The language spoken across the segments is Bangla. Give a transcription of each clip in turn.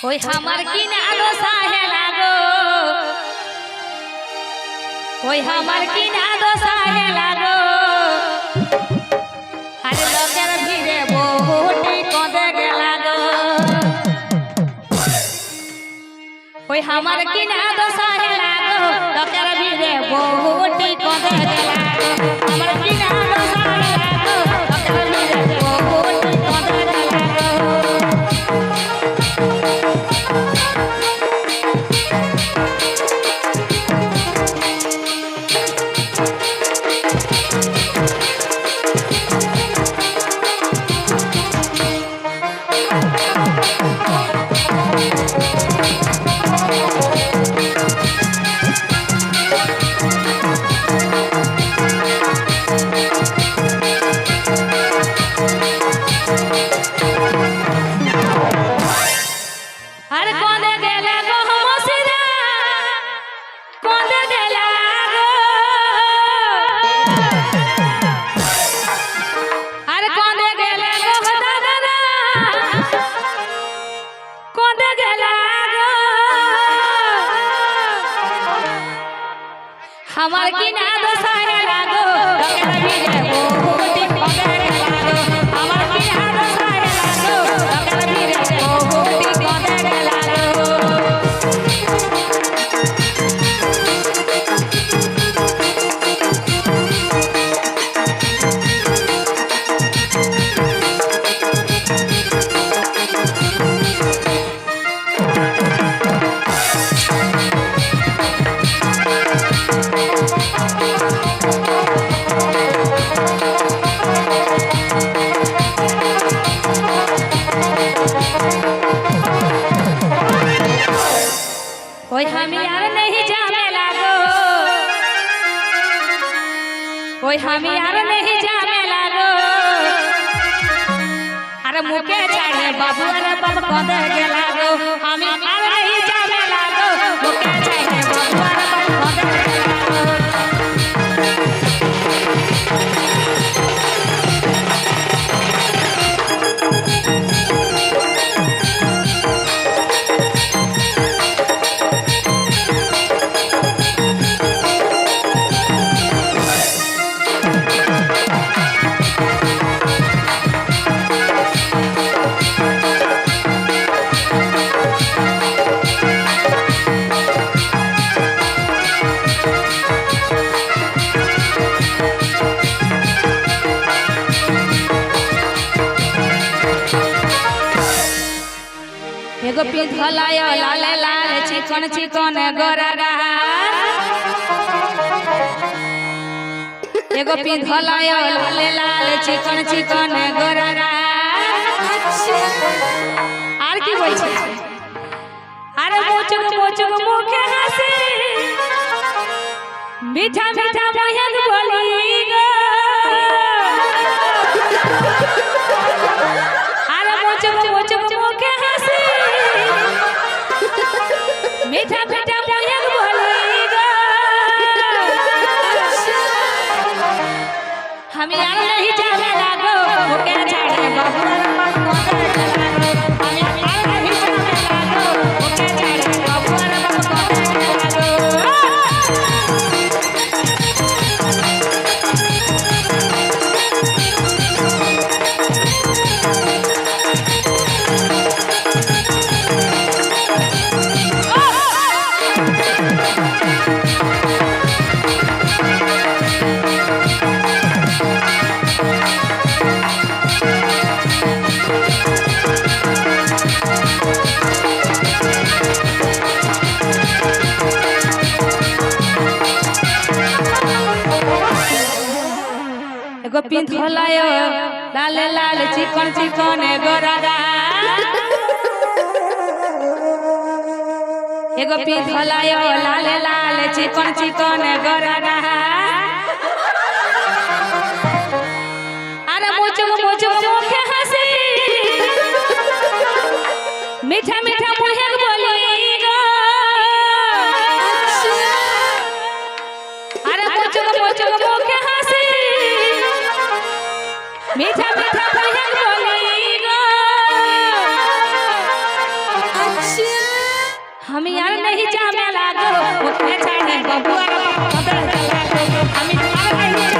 ওই আমার কিনা দোষা হে লাগো ওই আমার কিনা দোষা হে লাগো আরে গো ওই আমার কিনা দোষা হে লাগো লোকের ভিড়ে বহুটি কদে গেলা গো আমার কিনা দোষা হে আমার কি না দোসারে লাগো আমার কি না দোসারে লাগো ওই আমি আর নেই ঝামেলা গো। আর মুখে ছাড়ে বাবু আর বাবা কদে গেলা আমি আর নেই ঝামেলা গো। মুখে ছাড়ে বাবু আর বাবা কদে ভলায় লাল লাল চিকন চিকন গোরা এগো পিধলায় লাল লাল চিকন চিকন গোরা আর কি বলছে? আরে মোচক মোচক মুখে হাসি। মিঠা মিঠা মহান বলি গো। আরে মোচক মহেক বলি আমি আর এগো পিঁধলায় লাল লাল চিকন চিকন এগো রাগা এগো পিঁধলায় লাল লাল চিকন চিকন এগো রাগা আর মুচুক মুচুক মুখে হাসি মিঠা মিঠা मीठा मीठा बहन बोली गो हम यार नहीं जामे लागो, उठने चाहिए बबुआ। हम तो यार नहीं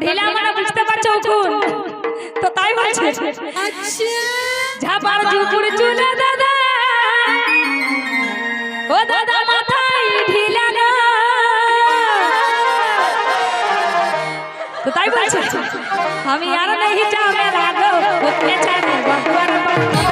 ঢিলা মানে বুঝতে পারছ কোন? তো তাই বলছে। আচ্ছা। ঝাপার ঝুপুর চুলে দাদা। ও দাদা মাথায় ঢিলা না তো তাই বলছে। আমি আর নাই যা মেলা গো ও পেছানে বকবর বাবা